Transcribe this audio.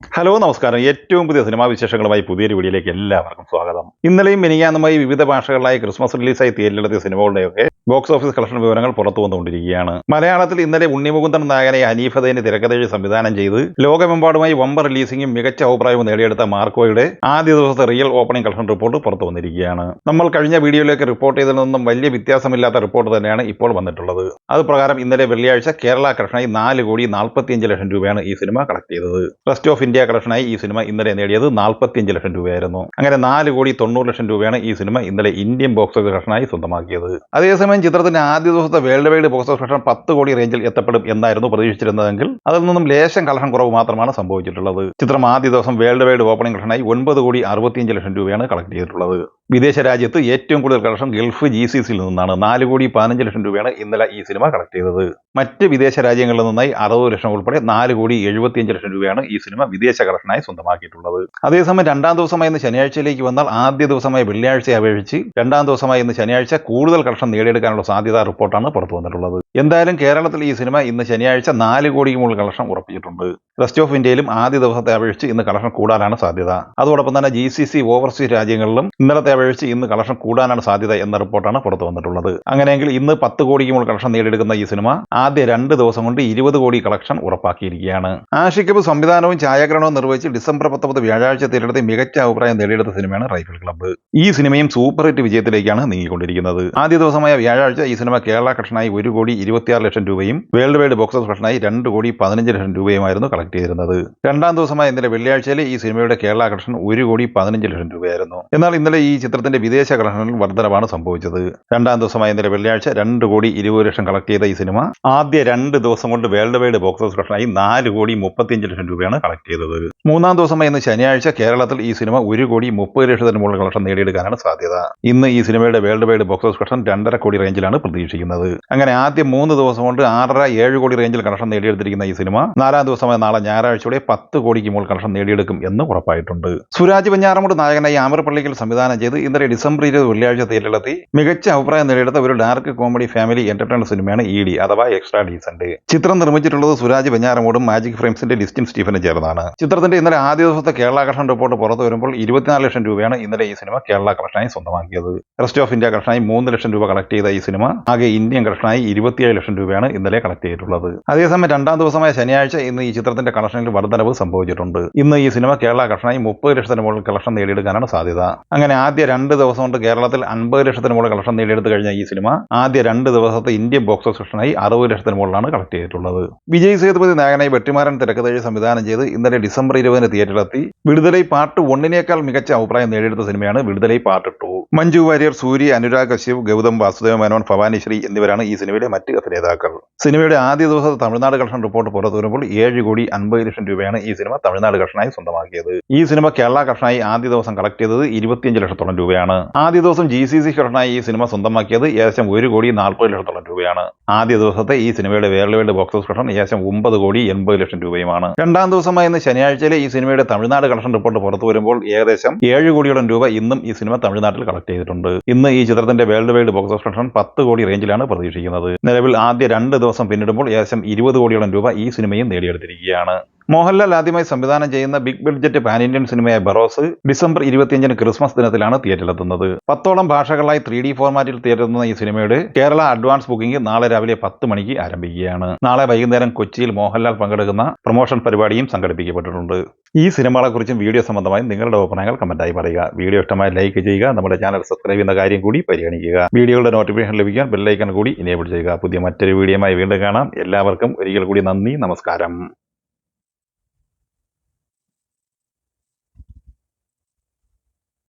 Hello നമസ്കാരം. ഏറ്റവും പുതിയ സിനിമാ വിശേഷങ്ങളുമായി പുതിയൊരു വീഡിയോയിലേക്ക് എല്ലാവർക്കും സ്വാഗതം. ഇന്നലെയും മിനിയാന്നുമായി വിവിധ ഭാഷകളിലായി ക്രിസ്മസ് റിലീസായി തിയേറ്ററിലെത്തിയ സിനിമകളുടെയൊക്കെ ബോക്സ് ഓഫീസ് കളക്ഷൻ വിവരങ്ങൾ പുറത്തു വന്നുകൊണ്ടിരിക്കുകയാണ്. മലയാളത്തിൽ ഇന്നലെ ഉണ്ണിമുകുന്ദൻ നായകനെ ഹനീഫതേന് തിരക്കഥയിൽ സംവിധാനം ചെയ്ത് ലോകമെമ്പാടുമായി വമ്പ റിലീസിംഗും മികച്ച അഭിപ്രായവും നേടിയെടുത്ത മാർക്കോയുടെ ആദ്യ ദിവസത്തെ റിയൽ ഓപ്പണിംഗ് കളക്ഷൻ റിപ്പോർട്ട് പുറത്തു വന്നിരിക്കുകയാണ്. നമ്മൾ കഴിഞ്ഞ വീഡിയോയിലേക്ക് റിപ്പോർട്ട് ചെയ്തതിൽ നിന്നും വലിയ വ്യത്യാസമില്ലാത്ത റിപ്പോർട്ട് തന്നെയാണ് ഇപ്പോൾ വന്നിട്ടുള്ളത്. അത് പ്രകാരം ഇന്നലെ വെള്ളിയാഴ്ച കേരള കളക്ഷനായി നാല് കോടി നാൽപ്പത്തിയഞ്ച് ലക്ഷം രൂപയാണ് ഈ സിനിമ കളക്ട് ചെയ്തത്. റെസ്റ്റ് ഓഫ് ഇന്ത്യ കളക്ഷനായി ഈ സിനിമ ഇന്നലെ നേടിയത് നാൽപ്പത്തിയഞ്ച് ലക്ഷം രൂപയായിരുന്നു. അങ്ങനെ നാല് കോടി തൊണ്ണൂറ് ലക്ഷം രൂപയാണ് ഈ സിനിമ ഇന്നലെ ഇന്ത്യൻ ബോക്സ് ഓഫീസ് കളക്ഷനായി സ്വന്തമാക്കിയത്. അതേസമയം ചിത്രത്തിന്റെ ആദ്യ ദിവസത്തെ വേൾഡ് വൈഡ് ബോക്സ് ഓഫീസ് പത്ത് കോടി റേഞ്ചിൽ എത്തപ്പെടും എന്നായിരുന്നു പ്രതീക്ഷിച്ചിരുന്നതെങ്കിൽ അതിൽ നിന്നും ലേശം കളക്ഷൻ കുറവ് മാത്രമാണ് സംഭവിച്ചിട്ടുള്ളത്. ചിത്രം ആദ്യ ദിവസം വേൾഡ് വൈഡ് ഓപ്പണിംഗ് കളക്ഷനായി ഒൻപത് കോടി അറുപത്തിയഞ്ച് ലക്ഷം രൂപയാണ് കളക്ട് ചെയ്തിട്ടുള്ളത്. വിദേശ രാജ്യത്ത് ഏറ്റവും കൂടുതൽ കളക്ഷൻ ഗൾഫ് ജി സി സിയിൽ നിന്നാണ്. നാല് കോടി പതിനഞ്ച് ലക്ഷം രൂപയാണ് ഇന്നലെ ഈ സിനിമ കളക്ട് ചെയ്തത്. മറ്റ് വിദേശ രാജ്യങ്ങളിൽ നിന്നായി അറുപത് ലക്ഷം ഉൾപ്പെടെ നാല് കോടി എഴുപത്തിയഞ്ച് ലക്ഷം രൂപയാണ് ഈ സിനിമ വിദേശ കളക്ഷനായി സ്വന്തമാക്കിയിട്ടുള്ളത്. അതേസമയം രണ്ടാം ദിവസമായി ഇന്ന് ശനിയാഴ്ചയിലേക്ക് വന്നാൽ ആദ്യ ദിവസമായി വെള്ളിയാഴ്ചയെ അപേക്ഷിച്ച് രണ്ടാം ദിവസമായി ഇന്ന് ശനിയാഴ്ച കൂടുതൽ കളക്ഷൻ നേടിയെടുക്കാനുള്ള സാധ്യത റിപ്പോർട്ടാണ് പുറത്തു വന്നിട്ടുള്ളത്. എന്തായാലും കേരളത്തിൽ ഈ സിനിമ ഇന്ന് ശനിയാഴ്ച നാല് കോടിക്ക് മുകളിൽ കളക്ഷൻ ഉറപ്പിച്ചിട്ടുണ്ട്. റെസ്റ്റ് ഓഫ് ഇന്ത്യയിലും ആദ്യ ദിവസത്തെ അപേക്ഷിച്ച് ഇന്ന് കളക്ഷൻ കൂടാനാണ് സാധ്യത. അതോടൊപ്പം തന്നെ ജി സി സി ഓവർസീസ് രാജ്യങ്ങളിലും ഇന്നലത്തെ അപേക്ഷിച്ച് ഇന്ന് കളക്ഷൻ കൂടാനാണ് സാധ്യത എന്ന റിപ്പോർട്ടാണ് പുറത്തു വന്നിട്ടുള്ളത്. അങ്ങനെയെങ്കിൽ ഇന്ന് പത്ത് കോടിക്ക് കളക്ഷൻ നേടിയെടുക്കുന്ന ഈ സിനിമ ആദ്യ രണ്ട് ദിവസം കൊണ്ട് ഇരുപത് കോടി കളക്ഷൻ ഉറപ്പാക്കിയിരിക്കുകയാണ്. ആഷിക്കബ് സംവിധാനവും ഛായാഗ്രഹണവും നിർവഹിച്ച് ഡിസംബർ പത്തൊമ്പത് വ്യാഴാഴ്ച തിരഞ്ഞെടുത്ത് മികച്ച അഭിപ്രായം നേടിയെടുത്ത സിനിമയാണ് റൈഫിൾ ക്ലബ്ബ് ഈ സിനിമയും സൂപ്പർ ഹിറ്റ് വിജയത്തിലേക്കാണ് നീങ്ങിക്കൊണ്ടിരിക്കുന്നത്. ആദ്യ ദിവസമായ വ്യാഴാഴ്ച ഈ സിനിമ കേരള കളക്ഷനായി ഒരു കോടി ഇരുപത്തിയാറ് ലക്ഷം രൂപയും വേൾഡ് വൈഡ് ബോക്സ് ഓഫീസ് കളക്ഷനായി രണ്ട് കോടി പതിനഞ്ച് ലക്ഷം രൂപയുമായിരുന്നു കളക്ട് ചെയ്തിരുന്നത്. രണ്ടാം ദിവസമായ ഇന്നലെ വെള്ളിയാഴ്ചയിൽ ഈ സിനിമയുടെ കേരള കളക്ഷൻ ഒരു കോടി പതിനഞ്ച് ലക്ഷം രൂപയായിരുന്നു. എന്നാൽ ഇന്നലെ ഈ ചിത്രത്തിന്റെ വിദേശ കളക്ഷനിൽ വർധനവാണ് സംഭവിച്ചത്. രണ്ടാം ദിവസമായ ഇന്നലെ വെള്ളിയാഴ്ച രണ്ട് കോടി ഇരുപത് ലക്ഷം കളക്ട് ചെയ്ത ഈ സിനിമ ആദ്യ രണ്ട് ദിവസം കൊണ്ട് വേൾഡ് വൈഡ് ബോക്സ് ഓഫീസ് കളക്ഷനായി നാല് കോടി മുപ്പത്തിയഞ്ച് ലക്ഷം രൂപയാണ് കളക്ട് ചെയ്തത്. മൂന്നാം ദിവസമായ ഇന്ന് ശനിയാഴ്ച കേരളത്തിൽ ഈ സിനിമ ഒരു കോടി മുപ്പത് ലക്ഷത്തിന് മുകളിൽ കളക്ഷൻ നേടിയെടുക്കാനാണ് സാധ്യത. ഇന്ന് ഈ സിനിമയുടെ world wide box office collection രണ്ടര കോടി റേഞ്ചിലാണ് പ്രതീക്ഷിക്കുന്നത്. അങ്ങനെ ആദ്യ മൂന്ന് ദിവസം കൊണ്ട് ആറര ഏഴ് കോടി റേഞ്ചിൽ കളക്ഷൻ നേടിയെടുത്തിരിക്കുന്ന ഈ സിനിമ നാലാം ദിവസമായ നാളെ ഞായറാഴ്ചയോടെ പത്ത് കോടിക്ക് മുകളിൽ കളക്ഷൻ നേടിയെടുക്കും എന്ന് ഉറപ്പായിട്ടുണ്ട്. സുരാജ് വെഞ്ഞാറമൂട് നായകനായി ആമർപള്ളിക്കൽ സംവിധാനം ചെയ്ത് ഇന്നലെ ഡിസംബർ ഇരുപത് വെള്ളിയാഴ്ച തിയേറ്ററിലെത്തി. മികച്ച അഭിപ്രായം നേടിയെടുത്ത ഒരു ഡാർക്ക് കോമഡി ഫാമിലി എന്റർടൈൻമെന്റ് സിനിമയാണ് ഇ ഡി അഥവാ എക്സ്ട്രാ ഡീസന്റ് ചിത്രം നിർമ്മിച്ചിട്ടുള്ളത് സുരാജ് വെഞ്ഞാറമൂടും മാജിക് ഫ്രെയിംസിന്റെ ലിസ്റ്റിൻ സ്റ്റീഫനും ചേർന്നാണ്. ചിത്രത്തിന്റെ ഇന്നലെ ആദ്യ ദിവസത്തെ കേരള കളക്ഷൻ റിപ്പോർട്ട് പുറത്തു വരുമ്പോൾ ഇരുപത്തിനാല് ലക്ഷം രൂപയാണ് ഇന്നലെ ഈ സിനിമ കേരള കളക്ഷനായി സ്വന്തമാക്കിയത്. റെസ്റ്റ് ഓഫ് ഇന്ത്യ കളക്ഷനായി മൂന്ന് ലക്ഷം രൂപ കളക്ട് ചെയ്ത ഈ സിനിമ ആകെ ഇന്ത്യൻ കളക്ഷനായി ഇരുപത്തിയേഴ് ലക്ഷം രൂപയാണ് ഇന്നലെ കളക്ട് ചെയ്തിട്ടുള്ളത്. അതേസമയം രണ്ടാം ദിവസമായ ശനിയാഴ്ച ഇന്ന് ഈ ചിത്രത്തിന്റെ കളക്ഷനിൽ വർധനവ് സംഭവിച്ചിട്ടുണ്ട്. ഇന്ന് ഈ സിനിമ കേരള കളക്ഷനായി മുപ്പത് ലക്ഷത്തിന് മുകളിൽ കളക്ഷൻ നേടിയെടുക്കാനാണ് സാധ്യത. അങ്ങനെ ആദ്യ രണ്ട് ദിവസം കൊണ്ട് കേരളത്തിൽ അൻപത് ലക്ഷത്തിന് മുകളിൽ കളക്ഷൻ നേടിയെടുത്ത് കഴിഞ്ഞ ഈ സിനിമ ആദ്യ രണ്ട് ദിവസത്തെ ഇന്ത്യൻ ബോക്സ് ഓഫീസ് അറുപത് ലക്ഷത്തിന് മുകളിലാണ് കളക്ട് ചെയ്തിട്ടുള്ളത്. വിജയ് സേതുപതി നായകനായി വെട്ടിമാരൻ തിരക്കഥഴി സംവിധാനം ചെയ്ത് ഇന്നലെ ഡിസംബർ ഇരുപതിന് തിയേറ്ററിലെത്തി. വിടുതലൈ പാർട്ട് ഒന്നിനേക്കാൾ മികച്ച അഭിപ്രായം നേടിയെടുത്ത സിനിമയാണ് വിടുതലൈ പാർട്ട് ടു. മഞ്ജു വാര്യർ സൂര്യ അനുരാഗ് കശ്യപ് ഗൗതം വാസുദേവ മേനോൻ ഭവാനി ശ്രീ എന്നിവരാണ് ഈ സിനിമയിലെ മറ്റ് അഭിനേതാക്കൾ. സിനിമയുടെ ആദ്യ ദിവസത്തെ തമിഴ്നാട് കളക്ഷൻ റിപ്പോർട്ട് പുറത്തുവരുമ്പോൾ ഏഴ് കോടി അൻപത് ലക്ഷം രൂപയാണ് ഈ സിനിമ തമിഴ്നാട് കർഷനായി സ്വന്തമാക്കിയത്. ഈ സിനിമ കേരള കർഷനായി ആദ്യ ദിവസം കളക്ട് ചെയ്തത് ഇരുപത്തിയഞ്ച് ലക്ഷത്തോളം രൂപയാണ്. ആദ്യ ദിവസം ജി സി സി കർഷനായി ഈ സിനിമ സ്വന്തമാക്കിയത് ഏകദേശം ഒരു കോടി നാൽപ്പത് ലക്ഷത്തോളം രൂപയാണ്. ആദ്യ ദിവസത്തെ ഈ സിനിമയുടെ world wide box office collection ഏകദേശം ഒമ്പത് കോടി എൺപത് ലക്ഷം രൂപയുമാണ്. രണ്ടാം ദിവസമായ ഇന്ന് ശനിയാഴ്ചയിലെ ഈ സിനിമയുടെ തമിഴ്നാട് കളക്ഷൻ റിപ്പോർട്ട് പുറത്തു വരുമ്പോൾ ഏകദേശം ഏഴ് കോടിയോളം രൂപ ഇന്നും ഈ സിനിമ തമിഴ്നാട്ടിൽ കളക്ട് ചെയ്തിട്ടുണ്ട്. ഇന്ന് ഈ ചിത്രത്തിന്റെ world wide box office collection പത്ത് കോടി റേഞ്ചിലാണ് പ്രതീക്ഷിക്കുന്നത്. നിലവിൽ ആദ്യ രണ്ട് ദിവസം പിന്നിടുമ്പോൾ ഏകദേശം ഇരുപത് കോടിയോളം രൂപ ഈ സിനിമയും നേടിയെടുത്തിരിക്കുകയാണ്. മോഹൻലാൽ ആദ്യമായി സംവിധാനം ചെയ്യുന്ന ബിഗ് ബഡ്ജറ്റ് പാൻ ഇന്ത്യൻ സിനിമയായ ബറോസ് ഡിസംബർ ഇരുപത്തിയഞ്ചിന് ക്രിസ്മസ് ദിനത്തിലാണ് തിയേറ്ററിലെത്തുന്നത് പത്തോളം ഭാഷകളായി ത്രീ ഡി ഫോർമാറ്റിൽ തിയേറ്ററെത്തുന്ന ഈ സിനിമയുടെ കേരള അഡ്വാൻസ് ബുക്കിംഗ് നാളെ രാവിലെ പത്ത് മണിക്ക് ആരംഭിക്കുകയാണ്. നാളെ വൈകുന്നേരം കൊച്ചിയിൽ മോഹൻലാൽ പങ്കെടുക്കുന്ന പ്രൊമോഷൻ പരിപാടിയും സംഘടിപ്പിക്കപ്പെട്ടിട്ടുണ്ട്. ഈ സിനിമകളെക്കുറിച്ചും വീഡിയോ സംബന്ധമായി നിങ്ങളുടെ അഭിപ്രായങ്ങൾ കമന്റായി പറയുക. വീഡിയോ ഇഷ്ടമായി ലൈക്ക് ചെയ്യുക. നമ്മുടെ ചാനൽ സബ്സ്ക്രൈബ് ചെയ്യുന്ന കാര്യം കൂടി പരിഗണിക്കുക. വീഡിയോയുടെ നോട്ടിഫിക്കേഷൻ ലഭിക്കാൻ ബെല്ലൈക്കൺ കൂടി ഇനേബിൾ ചെയ്യുക. പുതിയ മറ്റൊരു വീഡിയോയുമായി വീണ്ടും കാണാം. എല്ലാവർക്കും ഒരിക്കൽ കൂടി നന്ദി നമസ്കാരം.